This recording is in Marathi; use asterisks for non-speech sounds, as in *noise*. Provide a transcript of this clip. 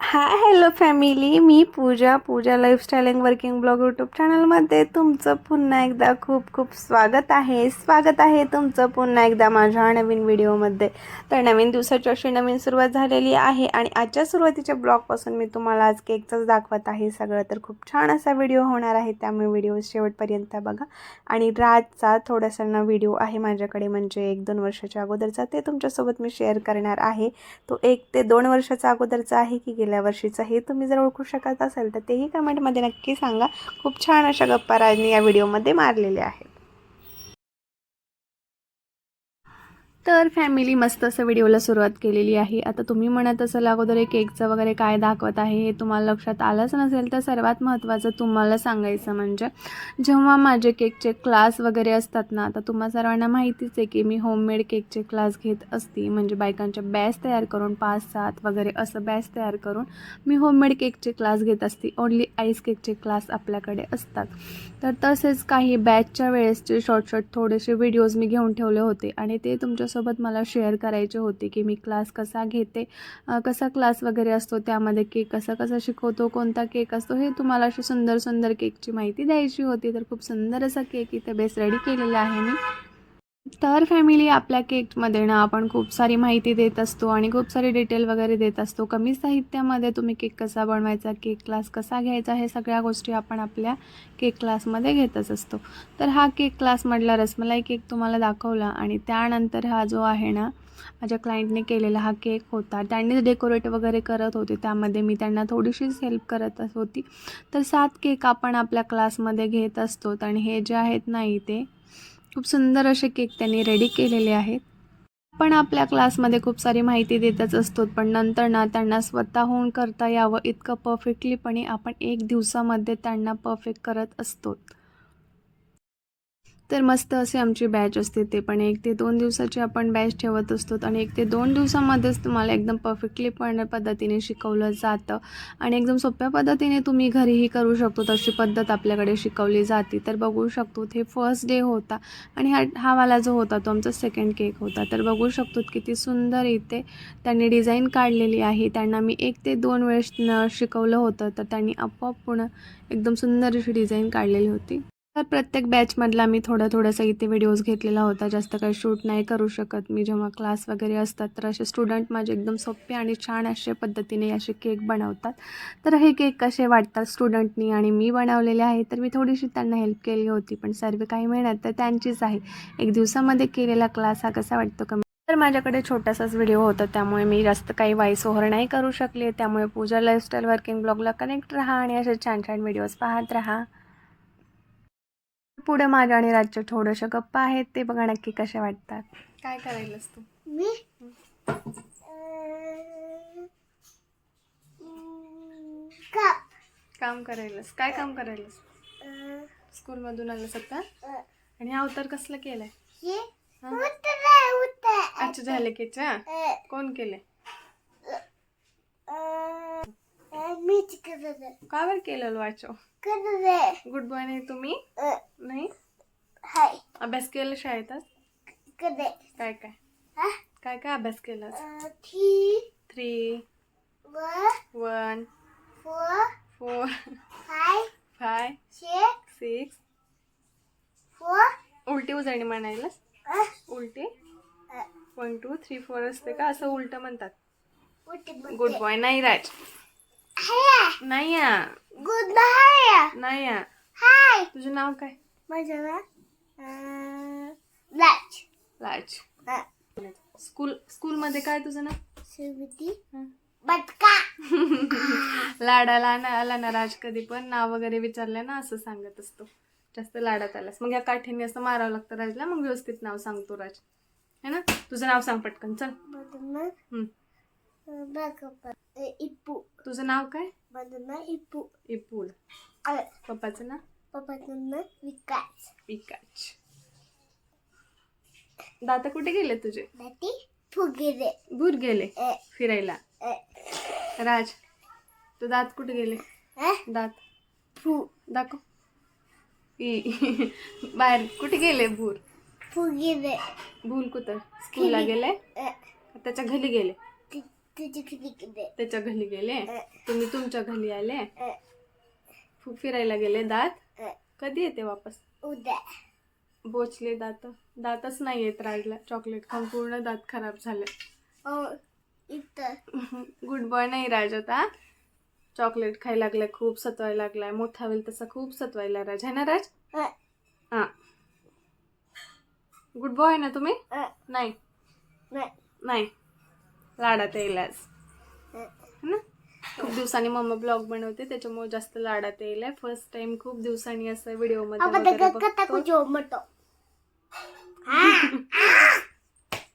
High hello family me Pooja Pooja lifestyle and working blog YouTube चॅनलमध्ये तुमचं पुन्हा एकदा खूप खूप स्वागत आहे. स्वागत आहे तुमचं पुन्हा एकदा माझ्या नवीन व्हिडिओमध्ये तर नवीन दिवसाची अशी नवीन सुरुवात झालेली आहे आणि आजच्या सुरुवातीच्या ब्लॉगपासून मी तुम्हाला आज केकचंच दाखवत आहे. सगळं तर खूप छान असा व्हिडिओ होणार आहे. त्यामुळे व्हिडिओ शेवटपर्यंत बघा. आणि रातचा थोडासा ना व्हिडिओ आहे माझ्याकडे म्हणजे एक दोन वर्षाच्या अगोदरचा. ते तुमच्यासोबत मी शेअर करणार आहे. तो एक ते दोन वर्षाचा अगोदरचा आहे की गेल्या वर्षीचा हे तुम्ही जर ओळखू शकत असाल तर तेही कमेंटमध्ये नक्की सांगा. खूप छान अशा गप्पा राजने या व्हिडिओमध्ये मारलेल्या आहेत. तर फॅमिली मस्त असं व्हिडिओला सुरुवात केलेली आहे. आता तुम्ही म्हणत असाल अगोदर हे केकचं वगैरे काय दाखवत आहे हे तुम्हाला लक्षात आलंच नसेल तर सर्वात महत्त्वाचं तुम्हाला सांगायचं म्हणजे जेव्हा माझे केकचे क्लास वगैरे असतात ना आता तुम्हा सर्वांना माहितीच आहे की मी होममेड केकचे क्लास घेत असते. म्हणजे बायकांच्या बॅच तयार करून पाच सात वगैरे असं बॅच तयार करून मी होममेड केकचे क्लास घेत असते. ओनली आईस केकचे क्लास आपल्याकडे असतात. तर तसेच काही बॅचच्या वेळेसचे शॉर्ट शॉर्ट थोडेसे व्हिडिओज मी घेऊन ठेवले होते. आणि ते तुमच्या तुमच्यासोबत मला शेअर करायचे होते की मी क्लास कसा घेते कसा क्लास वगैरे असतो त्यामध्ये केक कसा कसा शिकवतो कोणता केक असतो हे तुम्हाला अशी सुंदर सुंदर केकची माहिती द्यायची होती. तर खूप सुंदर असा केक इथे बेस रेडी केलेला आहे मी. तर फॅमिली आपल्या केकमध्ये ना आपण खूप सारी माहिती देत असतो आणि खूप सारी डिटेल वगैरे देत असतो. कमी साहित्यामध्ये तुम्ही केक कसा बनवायचा केक क्लास कसा घ्यायचा हे सगळ्या गोष्टी आपण आपल्या केक क्लासमध्ये घेतच असतो. तर हा केक क्लासमधला रसमलाई केक तुम्हाला दाखवला आणि त्यानंतर हा जो आहे ना माझ्या क्लायंटने केलेला हा केक होता. त्यांनीच डेकोरेट वगैरे करत होते. त्यामध्ये मी त्यांना थोडीशीच हेल्प करत होती. तर सात केक आपण आपल्या क्लासमध्ये घेत असतो आणि हे जे आहेत ना इथे खूप सुंदर असे केक त्यांनी रेडी केलेले आहेत. पण आपल्या क्लासमध्ये खूप सारी माहिती देतच असतो पण नंतर ना त्यांना स्वतःहून करता यावं इतकं परफेक्टलीपणे आपण एक दिवसामध्ये त्यांना परफेक्ट करत असतो तर मस्त असे आमची बॅच असते ते पण एक ते दोन दिवसाची आपण बॅच ठेवत असतो आणि एक ते दोन दिवसामध्येच तुम्हाला एकदम परफेक्टली पण पद्धतीने शिकवलं जातं. आणि एकदम सोप्या पद्धतीने तुम्ही घरीही करू शकतो तशी पद्धत आपल्याकडे शिकवली जाते. तर बघू शकतो हे फर्स्ट डे होता आणि हा हा वाला जो होता तो आमचा सेकंड केक होता. तर बघू शकतो किती सुंदर इथे त्यांनी डिझाईन काढलेली आहे. त्यांना मी एक ते दोन वेळेस न शिकवलं होतं तर त्यांनी आपोआप पुन्हा एकदम सुंदर अशी डिझाईन काढलेली होती. तर प्रत्येक बॅचमधला मी थोडं थोडंसं इथे व्हिडिओज घेतलेला होता. जास्त काही शूट नाही करू शकत मी. जेव्हा क्लास वगैरे असतात तर असे स्टुडंट माझे एकदम सोपे आणि छान असे पद्धतीने असे केक बनवतात. तर हे केक कसे वाटतात स्टुडंटनी आणि मी बनवलेले आहे तर मी थोडीशी त्यांना हेल्प केली होती पण सर्व काही मेहनत तर त्यांचीच आहे. एक दिवसामध्ये केलेला क्लास हा कसा वाटतो का तर माझ्याकडे छोटासाच व्हिडिओ होता त्यामुळे मी जास्त काही वाईस ओव्हर नाही करू शकले. त्यामुळे पूजा लाईफस्टाईल वर्किंग ब्लॉगला कनेक्ट राहा आणि असे छान छान व्हिडिओज पाहत राहा. पुढे माझ्या आणि राजच्या थोड्याशा गप्पा आहेत ते बघा नक्की कशा वाटतात. काय करायलास तू? मी? काम करायलास. काय काम करायलास? स्कूलमधून आलं आता? आणि हा अवतार कसला केलाय? उत्तर उत्तर अच्छा झाले केच्या कोण केले मीच करत का बरं केलेलं वाचो करत गुड बॉय नाही तुम्ही? नाही? हाय. अभ्यास केला शाळेत आज? करत काय काय? काय काय अभ्यास केला three three one one four four five five six six four उलटी उजळणी म्हणायला उलटी? वन टू थ्री फोर असते का? असं उलट म्हणतात. गुड बॉय नाही राज. नाही या गुड बाय नाही या हाय तुझं नाव काय? माझं ना लाच राज. स्कूल स्कूलमध्ये काय तुझं नाव? हं. बटका. *laughs* लाडाला आला ना राज कधी पण नाव वगैरे विचारलं ना असं सांगत असतो. जास्त लाडात आलास. मग या काठीने असं मारावं लागतं राजला मग व्यवस्थित नाव सांगतो राज. है ना? तुझं नाव सांग पटकन चल. बघ इप्पू. तुझं नाव काय? बदना इप्पू. इपूल पप्पाचं नाव? पप्पाचं नाव विकास. विकाच दाता कुठे गेले तुझे? दाती फुगेरे. भूर गेले फिरायला. राज तू दात कुठे गेले? दात. फु. दाखव. ई बाहेर. कुठे गेले भूर फुगेरे. भूल कुठं? स्कूलला गेले? त्याच्या घरी गेले. त्याच्या घरी गेले? तुम्ही तुमच्या घरी आले? फिरायला गेले दात? कधी येते वापस? उद्या. बोचले दात. दातच नाही येत राजला चॉकलेट खाऊन पूर्ण दात खराब झाले. गुड बॉय *laughs* नाही राज आता चॉकलेट खायला लागलाय खूप सतवायला लागलाय मोठा होईल तसा खूप सतवायला राज. है ना राज? हा. गुड बॉय ना तुम्ही? नाही. नाही. लाडात येईल आज अ, है ना? खूप दिवसांनी मम्मा ब्लॉग बनवते त्याच्यामुळे जास्त लाडात येईल फर्स्ट टाइम खूप दिवसांनी असं व्हिडिओमध्ये वगैरे बघतो.